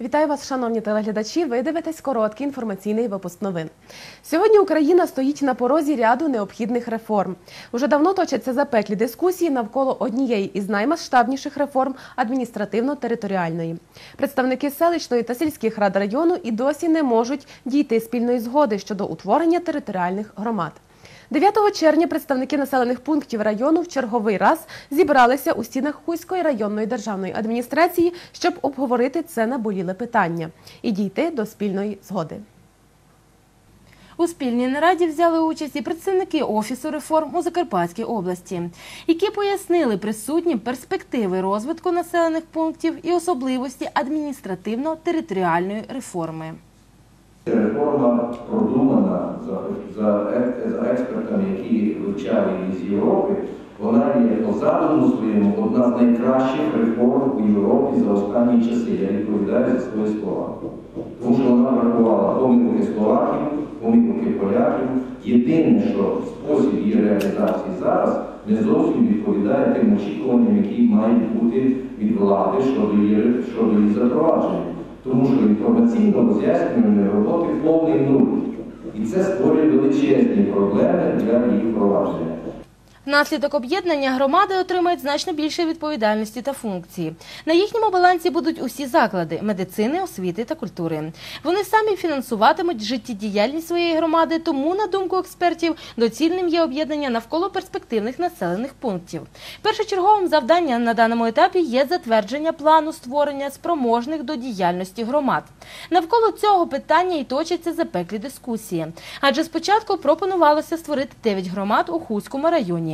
Вітаю вас, шановні телеглядачі. Ви дивитесь короткий інформаційний випуск новин. Сьогодні Україна стоїть на порозі ряду необхідних реформ. Уже давно точаться запеклі дискусії навколо однієї із наймасштабніших реформ адміністративно-територіальної. Представники селищної та сільських рад району і досі не можуть дійти спільної згоди щодо утворення територіальних громад. 9 червня представники населених пунктів району в черговий раз зібралися у стінах Хуської районної державної адміністрації, щоб обговорити це наболіле питання і дійти до спільної згоди. У спільній нараді взяли участь і представники Офісу реформ у Закарпатській області, які пояснили присутнім перспективи розвитку населених пунктів і особливості адміністративно-територіальної реформи. Реформа продумана за, за, експертами, які вивчали її з Європи. Вона є по задуму своєму одна з найкращих реформ у Європі за останні часи. Я відповідаю за свої слова. Тому що вона врахувала помилки словаків, помилки поляків. Єдине, що спосіб її реалізації зараз не зовсім відповідає тим очікуванням, які мають бути від влади щодо її, щодо її запровадження. Тому що інформаційно роз'яснювальної роботи повний нуль. І це створює величезні проблеми для її впровадження. Внаслідок об'єднання громади отримають значно більше відповідальності та функції. На їхньому балансі будуть усі заклади медицини, освіти та культури. Вони самі фінансуватимуть життєдіяльність своєї громади, тому, на думку експертів, доцільним є об'єднання навколо перспективних населених пунктів. Першочерговим завданням на даному етапі є затвердження плану створення спроможних до діяльності громад. Навколо цього питання і точаться запеклі дискусії. Адже спочатку пропонувалося створити 9 громад у Хуському районі.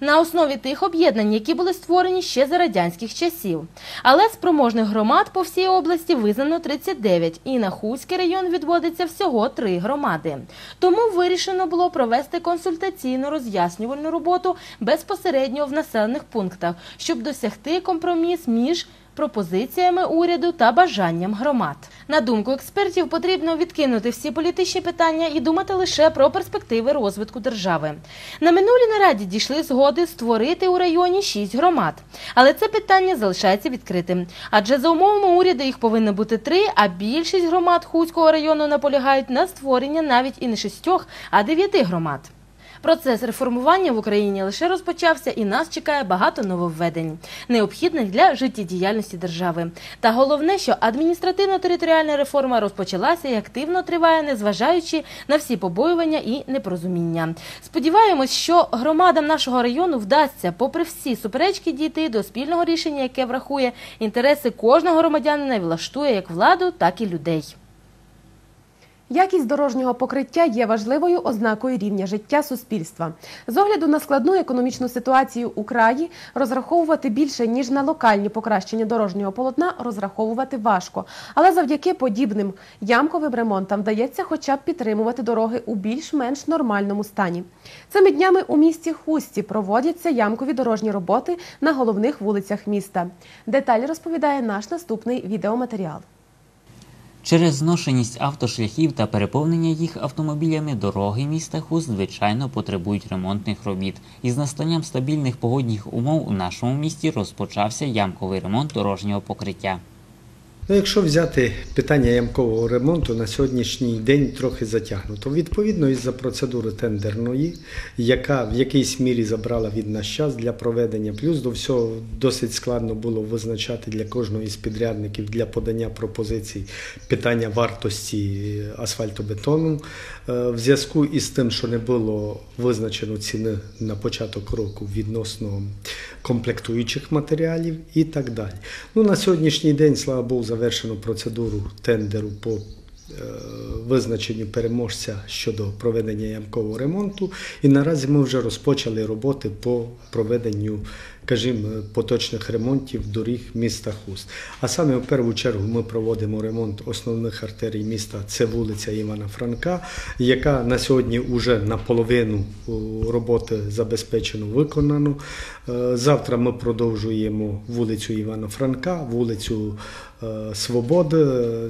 На основі тих об'єднань, які були створені ще за радянських часів. Але спроможних громад по всій області визнано 39, і на Хуський район відводиться всього три громади. Тому вирішено було провести консультаційно роз'яснювальну роботу безпосередньо в населених пунктах, щоб досягти компроміс між пропозиціями уряду та бажанням громад. На думку експертів, потрібно відкинути всі політичні питання і думати лише про перспективи розвитку держави. На минулій нараді дійшли згоди створити у районі шість громад, але це питання залишається відкритим. Адже за умовами уряду їх повинно бути три, а більшість громад Хуського району наполягають на створення навіть і не шістьох, а дев'яти громад. Процес реформування в Україні лише розпочався і нас чекає багато нововведень, необхідних для життєдіяльності держави. Та головне, що адміністративно-територіальна реформа розпочалася і активно триває, незважаючи на всі побоювання і непорозуміння. Сподіваємось, що громадам нашого району вдасться, попри всі суперечки, дійти до спільного рішення, яке врахує інтереси кожного громадянина і влаштує як владу, так і людей. Якість дорожнього покриття є важливою ознакою рівня життя суспільства. З огляду на складну економічну ситуацію у краї розраховувати більше ніж на локальні покращення дорожнього полотна розраховувати важко. Але завдяки подібним ямковим ремонтам вдається хоча б підтримувати дороги у більш-менш нормальному стані. Цими днями у місті Хусті проводяться ямкові дорожні роботи на головних вулицях міста. Деталі розповідає наш наступний відеоматеріал. Через зношеність автошляхів та переповнення їх автомобілями дороги міста Хуст звичайно потребують ремонтних робіт. Із настанням стабільних погодних умов у нашому місті розпочався ямковий ремонт дорожнього покриття. Ну, якщо взяти питання ямкового ремонту на сьогоднішній день трохи затягнуто. Відповідно, із-за процедури тендерної, яка в якійсь мірі забрала від нас час для проведення, плюс до всього досить складно було визначати для кожного із підрядників для подання пропозицій питання вартості асфальтобетону. Е, В зв'язку із тим, що не було визначено ціни на початок року відносно комплектуючих матеріалів і так далі. Ну, на сьогоднішній день, слава Богу, завершено процедуру тендеру по е, визначенню переможця щодо проведення ямкового ремонту. І наразі ми вже розпочали роботи по проведенню, кажімо, поточних ремонтів доріг міста Хуст. А саме в першу чергу ми проводимо ремонт основних артерій міста. Це вулиця Івана Франка, яка на сьогодні вже наполовину роботи забезпечено виконано. Е, Завтра ми продовжуємо вулицю Івана Франка, вулицю е, Свободи.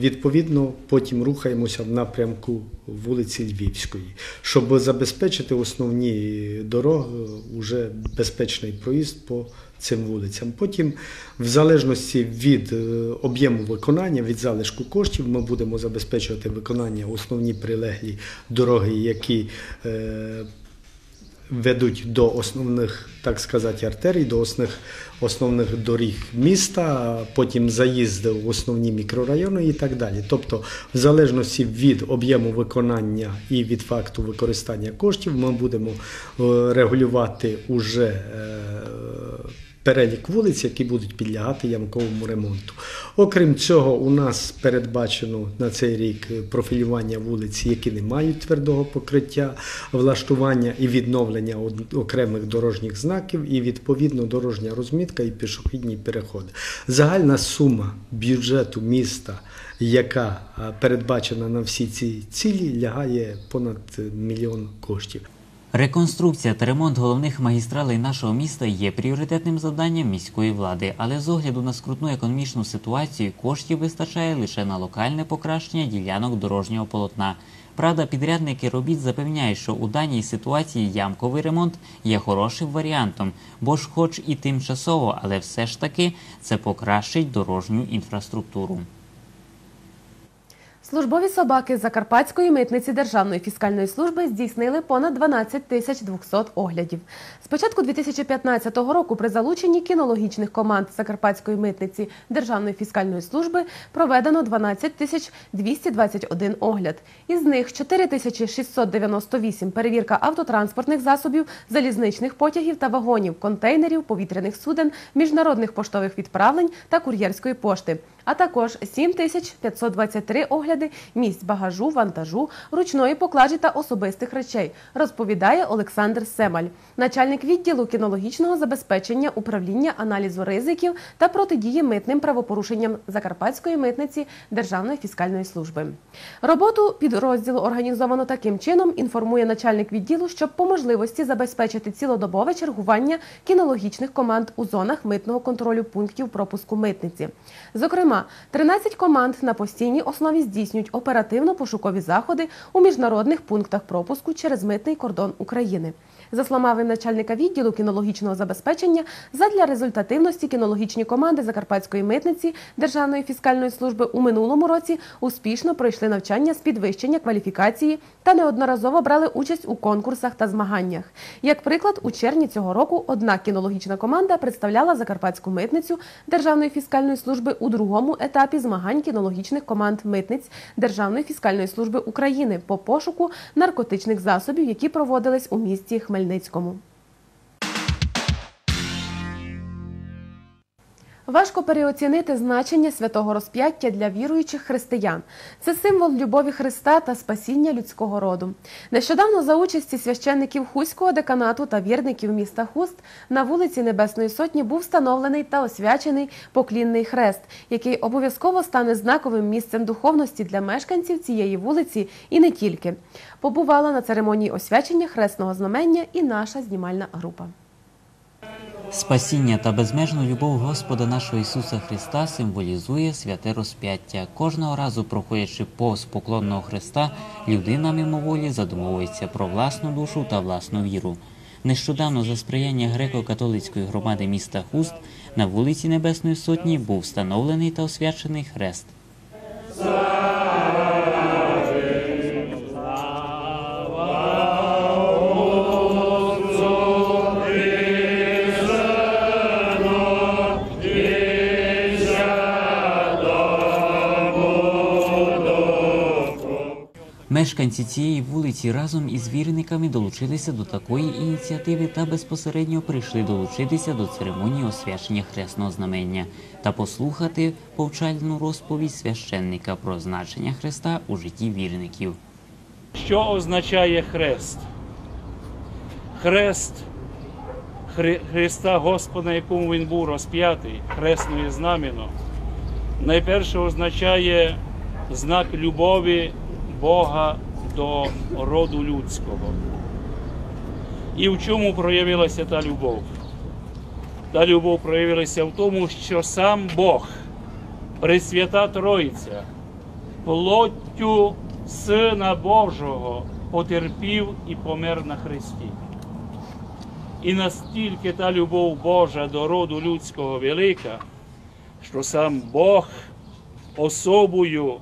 Відповідно, потім рухаємося в напрямку вулиці Львівської, щоб забезпечити основні дороги, уже безпечний проїзд по по цим вулицям. Потім, в залежності від е, об'єму виконання, від залишку коштів, ми будемо забезпечувати виконання основні прилеглі дороги, які е, ведуть до основних, так сказати, артерій, до основних, основних доріг міста, потім заїзди в основні мікрорайони і так далі. Тобто, в залежності від об'єму виконання і від факту використання коштів, ми будемо е, регулювати уже е, перелік вулиць, які будуть підлягати ямковому ремонту. Окрім цього, у нас передбачено на цей рік профілювання вулиць, які не мають твердого покриття, влаштування і відновлення окремих дорожніх знаків, і відповідно дорожня розмітка і пішохідні переходи. Загальна сума бюджету міста, яка передбачена на всі ці цілі, лягає понад е, мільйон коштів. Реконструкція та ремонт головних магістралей нашого міста є пріоритетним завданням міської влади, але з огляду на скрутну економічну ситуацію коштів вистачає лише на локальне покращення ділянок дорожнього полотна. Правда, підрядники робіт запевняють, що у даній ситуації ямковий ремонт є хорошим варіантом, бо ж, хоч і тимчасово, але все ж таки це покращить дорожню інфраструктуру. Службові собаки Закарпатської митниці Державної фіскальної служби здійснили понад 12 тисяч 200 оглядів. З початку 2015 року при залученні кінологічних команд Закарпатської митниці Державної фіскальної служби проведено 12 тисяч 221 огляд. Із них 4 тисячі 698 перевірка автотранспортних засобів, залізничних потягів та вагонів, контейнерів, повітряних суден, міжнародних поштових відправлень та кур'єрської пошти а також 7523 огляди місць багажу, вантажу, ручної поклажі та особистих речей, розповідає Олександр Семаль, начальник відділу кінологічного забезпечення управління аналізу ризиків та протидії митним правопорушенням Закарпатської митниці Державної фіскальної служби. Роботу підрозділу організовано таким чином, інформує начальник відділу, щоб по можливості забезпечити цілодобове чергування кінологічних команд у зонах митного контролю пунктів пропуску митниці. Зокрема, 13 команд на постійній основі здійснюють оперативно-пошукові заходи у міжнародних пунктах пропуску через митний кордон України. За словами начальника відділу кінологічного забезпечення, задля результативності кінологічні команди Закарпатської митниці Державної фіскальної служби у минулому році успішно пройшли навчання з підвищення кваліфікації та неодноразово брали участь у конкурсах та змаганнях. Як приклад, у червні цього року одна кінологічна команда представляла Закарпатську митницю Державної фіскальної служби у другому етапі змагань кінологічних команд митниць Державної фіскальної служби України по пошуку наркотичних засобів, які проводились у місті Хмельницькому. Важко переоцінити значення святого розп'яття для віруючих християн. Це символ любові Христа та спасіння людського роду. Нещодавно за участі священників Хуського деканату та вірників міста Хуст на вулиці Небесної Сотні був встановлений та освячений поклінний хрест, який обов'язково стане знаковим місцем духовності для мешканців цієї вулиці і не тільки. Побувала на церемонії освячення хресного знамення і наша знімальна група. Спасіння та безмежну любов Господа нашого Ісуса Христа символізує святе розп'яття. Кожного разу, проходячи повз поклонного Христа, людина мимоволі задумовується про власну душу та власну віру. Нещодавно за сприяння греко-католицької громади міста Хуст на вулиці Небесної Сотні був встановлений та освячений хрест. Мешканці цієї вулиці разом із вірниками долучилися до такої ініціативи та безпосередньо прийшли долучитися до церемонії освячення хресного знамення та послухати повчальну розповідь священника про значення хреста у житті вірників. Що означає хрест? Хрест Хри- Христа Господа, якому він був розп'ятий, хресне знамено, найперше означає знак любові Бога до роду людського. І в чому проявилася та любов? Та любов проявилася в тому, що сам Бог, Пресвята Троїця, плоттю Сина Божого потерпів і помер на Христі. І настільки та любов Божа до роду людського велика, що сам Бог особою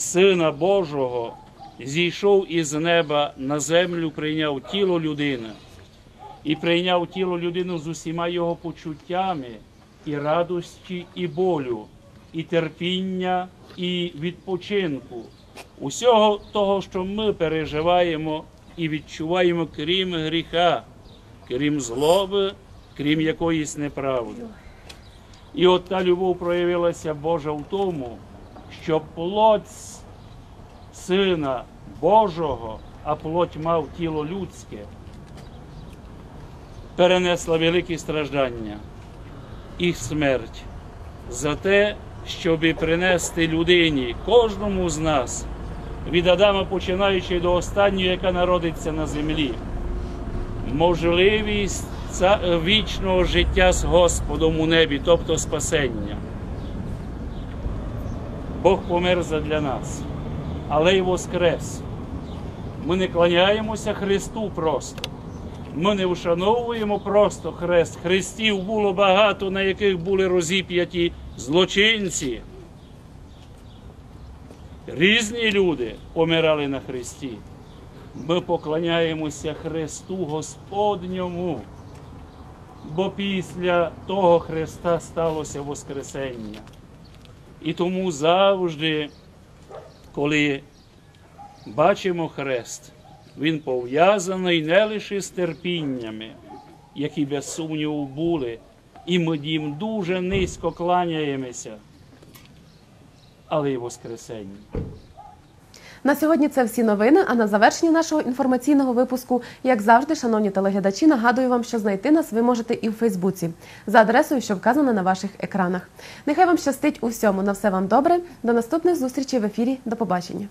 Сина Божого зійшов із неба на землю, прийняв тіло людини і прийняв тіло людину з усіма його почуттями і радості, і болю, і терпіння, і відпочинку, усього того, що ми переживаємо і відчуваємо, крім гріха, крім злоби, крім якоїсь неправди. І от та любов проявилася Божа в тому, що плоть Сина Божого, а плоть мав тіло людське, перенесла великі страждання і смерть за те, щоб принести людині, кожному з нас, від Адама починаючи до останньої, яка народиться на землі, можливість вічного життя з Господом у небі, тобто спасення. Бог помер задля нас, але й воскрес. Ми не кланяємося Христу просто. Ми не вшановуємо просто хрест. Хрестів було багато, на яких були розіп'яті злочинці. Різні люди помирали на Христі. Ми поклоняємося Христу Господньому, бо після того Христа сталося Воскресення. І тому завжди, коли бачимо хрест, він пов'язаний не лише з терпіннями, які без сумніву були, і ми їм дуже низько кланяємося, але й Воскресення. На сьогодні це всі новини. А на завершення нашого інформаційного випуску, як завжди, шановні телеглядачі, нагадую вам, що знайти нас ви можете і в Фейсбуці за адресою, що вказана на ваших екранах. Нехай вам щастить у всьому. На все вам добре. До наступних зустрічей в ефірі. До побачення.